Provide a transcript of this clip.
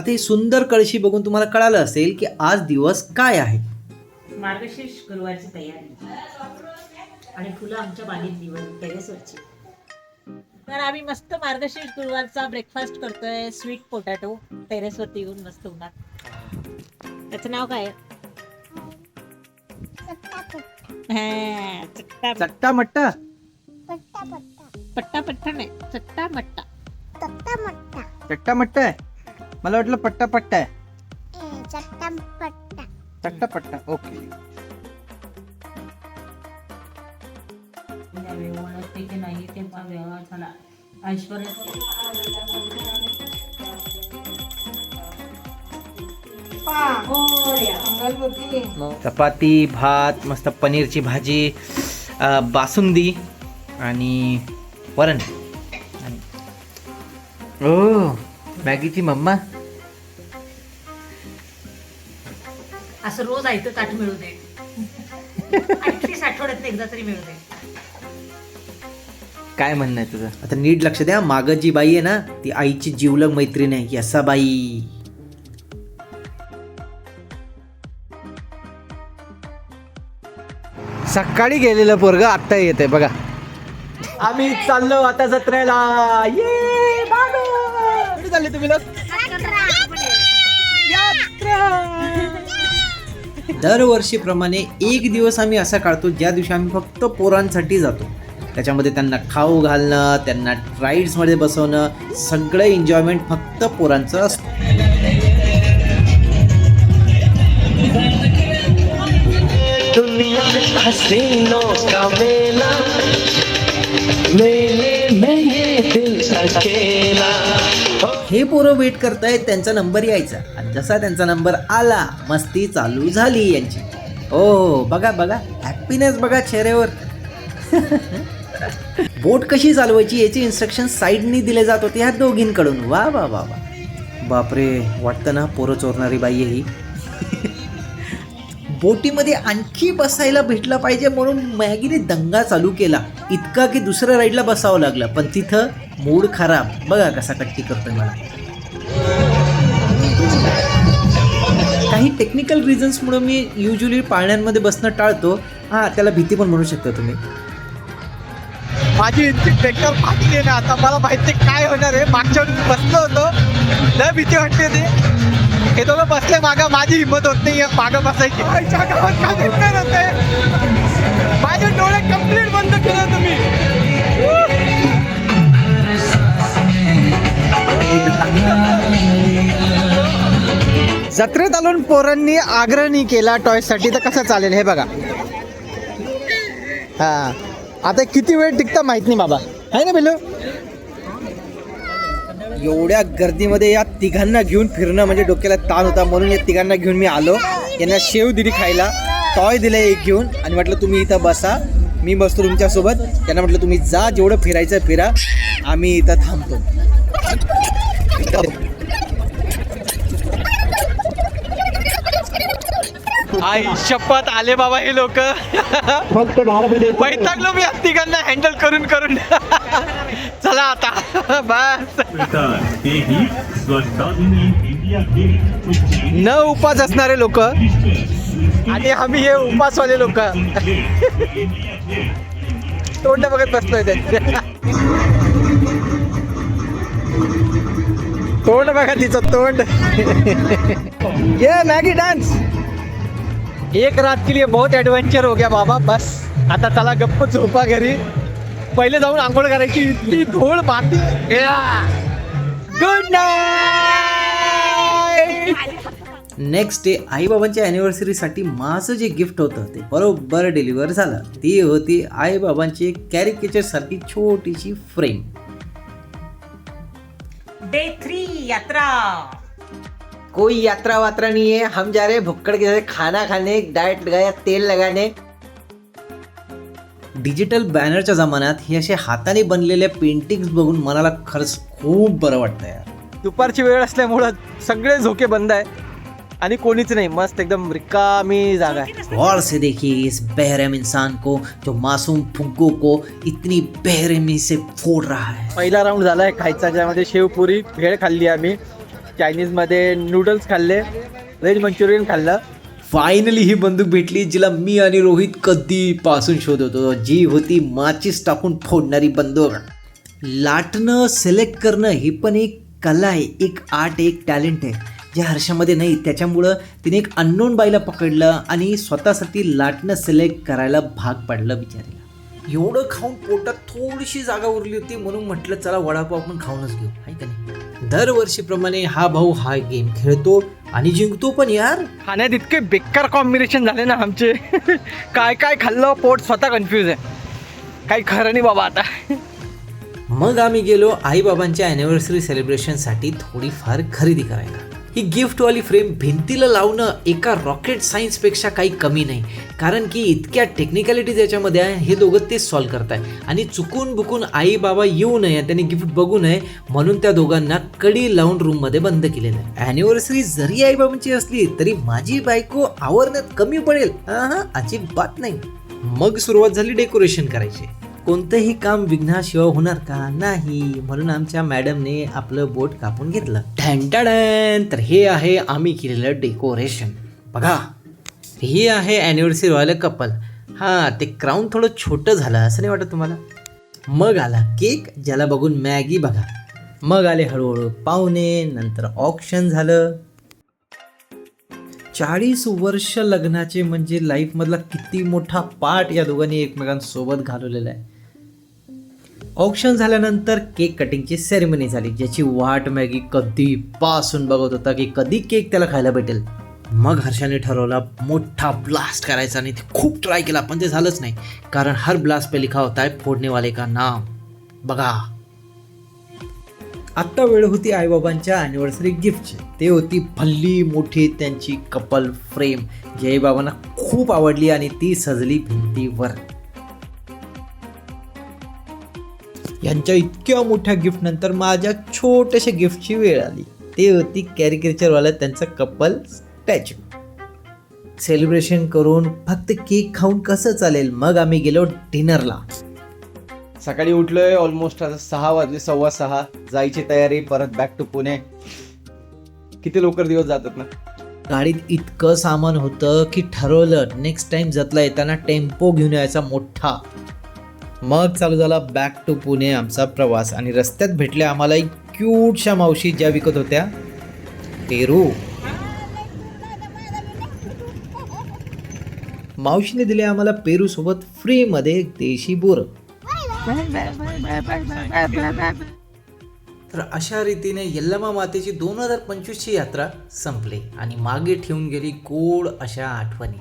आता ही सुंदर कळशी बघून तुम्हाला कळालं असेल की आज दिवस काय आहे. मार्गशीर्ष गुरुवारची तयारी. आणि फुलं आमच्या बागेत निवड टेरेसवरची तर आम्ही मस्त मार्गशीर्ष गुरुवारचा ब्रेकफास्ट करतोय स्वीट पोटॅटो टेरेसवरती येऊन मस्त उन्हात. त्याचं नाव काय? आहे? हा, चट्टा चट्टा मट्टा? पट्टा पट्टा. नाही चट्टा मट्टा. चट्टा मट्टा आहे. मला वाटलं पट्टा पट्टा आहे चट्टा पट्टा ओके. ओळखते की नाही ते व्यवहार झाला. ऐश्वर्या चपाती भात मस्त पनीरची भाजी बासुंदी आणि वरण. आणि- ओ मॅगीची मम्मा. असं रोज आयतं ताट मिळू दे. ऍटलीस्ट आठवड्यात एकदा तरी मिळू दे. काय म्हणणं आहे तुझं? आता नीट लक्ष द्या. माग जी बाई आहे ना ती आईची जिवलग मैत्रीण आहे यसा बाई. सकाळी गेलेलं पोरग आता येते बघा. आम्ही चाललो आता जत्रेला. ये बाबा! कुठे चालले तुम्ही लोक? दरवर्षीप्रमाणे एक दिवस आम्ही असा काढतो ज्या दिवशी आम्ही फक्त पोरांसाठी जातो. त्याच्यामध्ये त्यांना खाऊ घालणं त्यांना राईड्समध्ये बसवणं सगळं एन्जॉयमेंट फक्त पोरांचं असतं. हे पोरं वेट करतायत त्यांचा नंबर यायचा. आणि जसा त्यांचा नंबर आला मस्ती चालू झाली यांची. ओ बघा बघा. हॅपीनेस बघा चेहऱ्यावर. बोट कशी चालवायची याची इन्स्ट्रक्शन साईडनी दिले जात होते ह्या दोघींकडून. वा वा वा वा. बापरे वाटतं ना पोरं चोरणारी बाई आहे ही. बोटीमध्ये आणखी बसायला भेटलं पाहिजे म्हणून मॅगीने दंगा चालू केला. इतका की दुसऱ्या राईडला बसावं लागलं. पण तिथं मूड खराब. बघा कसा कट्टी करतोय मला. काही टेक्निकल रिझन्समुळे मी युजली पाळण्यांमध्ये बसणं टाळतो. हां त्याला भीती पण म्हणू शकता तुम्ही. माझी ट्रॅक्टर फाटली आहे ना आता मला माहिती काय होणार आहे. मागच्या वेळी मी बसलो होतो. लय भीती वाटते ते हे दोघं बसले मागा माझी हिंमत होत नाही मागं बसायची. माझे डोळे कंप्लीट बंद केलं तुम्ही. जत्रेत आलून पोरांनी आग्रह नाही केला टॉयसाठी तर कसं चालेल हे बघा. हा. आता किती वेळ टिकता माहीत नाही बाबा. आहे ना बिल्लू? एवढ्या गर्दीमध्ये या तिघांना घेऊन फिरणं म्हणजे डोक्याला ताण होता. म्हणून या तिघांना घेऊन मी आलो. यांना शेव दिली खायला. टॉय दिलं एक घेऊन. आणि म्हटलं तुम्ही इथं बसा. मी बसतो तुमच्यासोबत. त्यांना म्हटलं तुम्ही जा. जेवढं फिरायचं फिरा. आम्ही इथं थांबतो. आई शपथ आले बाबा हे लोक. वैतागलो मी तिघांना हँडल करून करून. चला आता. बस. न उपास असणारे लोक. आणि आम्ही हे उपासवाले लोक. तोंड बघत बसलोय त्यांचे तोंड बघा तिचं तोंड. ये मॅगी डान्स. एक रात के लिए बहुत एडवेंचर हो गया बाबा बस. आता चला गप्प झोपा घरी. पहिले जाऊन आंघोळ करायची. इतकी धूळ माती. गुड नाईट नेक्स्ट डे आईबाबांच्या अॅनिव्हर्सरीसाठी माझं जे गिफ्ट होतं ते बरोबर डिलिव्हर झालं. ती होती आईबाबांची कॅरिकेचर सारखी छोटीशी फ्रेम डे थ्री यात्रा. कोई यात्रा वात्रा नहीं है। हम जा रहे हैं भुक्कड़ के जैसे खाना खाने डाएट लगाया तेल लगाने। डिजिटल बॅनरच्या जमान्यात हे असे हाताने बनलेले पेंटिंग्स बघून मनाला खरंच खूप बरं वाटतं यार. दुपारची वेळ असल्यामुळं सगळे झोके बंद आहे आणि कोणीच नाही. मस्त एकदम रिकामी जागा आहे. गौर से देखिए इस बेरहम इंसान को जो मासूम फुग्गो को इतनी बेरहमी से फोड़ रहा है. पहिला राऊंड झालाय खायचा ज्यामध्ये शेवपुरी भेळ खाल्ली आम्ही. चायनीजमध्ये नूडल्स खाल्ले व्हेज मंचुरियन खाल्लं. फायनली ही बंदूक भेटली जिला मी आणि रोहित कधीपासून शोधत होतो. जी होती माचीस टाकून फोडणारी बंदूक. लाटणं सिलेक्ट करणं ही पण एक कला आहे. एक आर्ट एक टॅलेंट आहे जे हर्षामध्ये नाही. त्याच्यामुळं तिने एक अननोन बाईला पकडलं आणि स्वतःसाठी लाटणं सिलेक्ट करायला भाग पाडलं बिचारीला. एवढं खाऊन पोटात थोडीशी जागा उरली होती म्हणून म्हटलं चला वडापाव आपण खाऊनच घेऊ. आहे का नाही? दरवर्षीप्रमाणे हा भाऊ हा गेम खेळतो आणि जिंकतो पण यार. खाण्यात इतके बेकार कॉम्बिनेशन झाले ना आमचे. काय काय खाल्लं पोट स्वतः कन्फ्यूज आहे. काही खरं नाही बाबा आता. मग आम्ही गेलो आईबाबांच्या अॅनिव्हर्सरी सेलिब्रेशनसाठी थोडीफार खरेदी करायला. ही गिफ्टवाली फ्रेम भिंतीला लावणं एका रॉकेट सायन्सपेक्षा काही कमी नाही. कारण की इतक्या टेक्निकॅलिटीज याच्यामध्ये आहे हे दोघं ते सॉल्व्ह करताय आणि चुकून बुकून आई बाबा येऊ नये आणि त्यांनी गिफ्ट बघू नये म्हणून त्या दोघांना कडी लावून रूममध्ये बंद केलेलं आहे. अॅनिव्हर्सरी जरी आईबाबांची असली तरी माझी बायको आवरण्यात कमी पडेल. अजिबात नाही. मग सुरुवात झाली डेकोरेशन करायची. कोणतंही काम विघ्नाशिवाय होणार का? नाही. म्हणून आमच्या मॅडमने आपलं बोट कापून घेतलं. ढँटाडन तर हे आहे आम्ही केलेलं डेकोरेशन. बघा. हे आहे अॅनिव्हर्सरी वालं कपल हां ते क्राऊन थोडं छोटं झालं असं नाही वाटत तुम्हाला? मग आला केक ज्याला बघून मॅगी बघा. मग आले हळूहळू पाहुणे नंतर ऑप्शन झालं. चाळीस वर्ष लग्नाचे म्हणजे लाईफमधला किती मोठा पार्ट या दोघांनी एकमेकांसोबत घालवलेला आहे. ऑप्शन झाल्यानंतर केक कटिंगची सेरेमनी झाली ज्याची वाट मॅगी कधीपासून बघत होता की कधी केक त्याला खायला भेटेल. मग हर्षाने ठरवला मोठा ब्लास्ट करायचा आणि ते खूप ट्राय केला पण ते झालंच नाही. कारण हर ब्लास्ट पे लिखा होता है फोडणेवाले का नाम? बघा. आत्ता वेळ होती आईबाबांच्या अॅनिव्हर्सरी गिफ्टची ते होती भल्ली मोठी त्यांची कपल फ्रेम जी आईबाबांना खूप आवडली आणि ती सजली भिंतीवर. यांच्या इतक्या मोठ्या गिफ्ट नंतर माझ्या छोट्याशा गिफ्टची वेळ आली. ते होती कॅरिकेचरवाल्या त्यांचं कपल स्टॅच्यू सेलिब्रेशन करून फक्त केक खाऊन कसं चालेल? मग आम्ही गेलो डिनरला सकाळी उठलोय ऑलमोस्ट आता सहा वाजले सव्वा सहा. जायची तयारी परत बॅक टू पुणे. किती लवकर दिवस जातात ना? गाडीत इतकं सामान होतं की ठरवलं नेक्स्ट टाइम जतला येताना टेम्पो घेऊन यायचा मोठा. मग चालू झाला बॅक टू पुणे आमचा प्रवास आणि रस्त्यात भेटल्या आम्हाला एक क्यूटशा मावशी ज्या विकत होत्या पेरू. मावशीने दिले आम्हाला पेरूसोबत फ्रीमध्ये देशी बोर. तर अशा रीतीने यल्लमा मातेची दोन हजार पंचवीसची यात्रा संपली आणि मागे ठेवून गेली गोड अशा आठवणी.